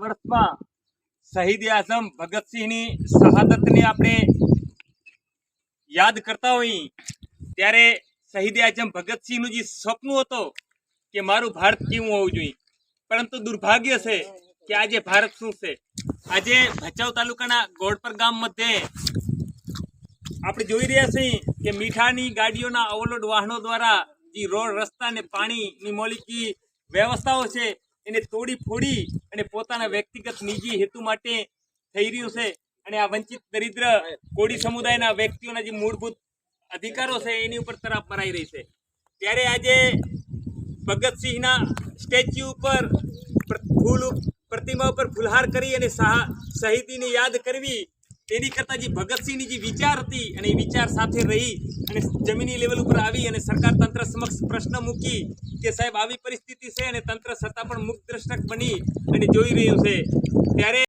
વર્ષમાં શહીદ આઝમ ભગતસિંહની શહાદતને આપણે યાદ કરતા હોઈએ ત્યારે શહીદ આઝમ ભગતસિંહનું જે સપનું હતો કે મારું ભારત કેવું હોવું જોઈએ. પરંતુ દુર્ભાગ્ય છે કે આજે ભારત શું છે? આજે ભચાઉ તાલુકાના ગોળપર ગામ મધ્યે આપણે જોઈ રહ્યા છીએ કે મીઠાની ગાડીઓના ઓવરલોડ વાહનો દ્વારા જે રોડ રસ્તા અને પાણીની મોલિકી વ્યવસ્થાઓ છે એને તોડી ફોડી અને પોતાના વ્યક્તિગત નિજી હેતુ માટે થઈ રહ્યું છે. અને આ વંચિત દરિદ્ર કોળી સમુદાયના વ્યક્તિઓના જે મૂળભૂત અધિકારો છે, એની ઉપર તરફ મરાઈ રહી છે. ત્યારે આજે ભગતસિંહના સ્ટેચ્યુ ઉપર પ્ર- ફૂલ પ્રતિમા ઉપર ફુલહાર કરી અને શાહ શહીદીને યાદ કરવી તેની કરતાં જે ભગતસિંહની જે વિચાર હતી અને એ વિચાર સાથે રહી અને જમીની લેવલ ઉપર આવી અને સરકાર તંત્ર સમક્ષ પ્રશ્ન મૂકી કે સાહેબ આવી પરિસ્થિતિ છે અને તંત્ર છતાં પણ મુખ દ્રષ્ટક બની અને જોઈ રહ્યું છે. ત્યારે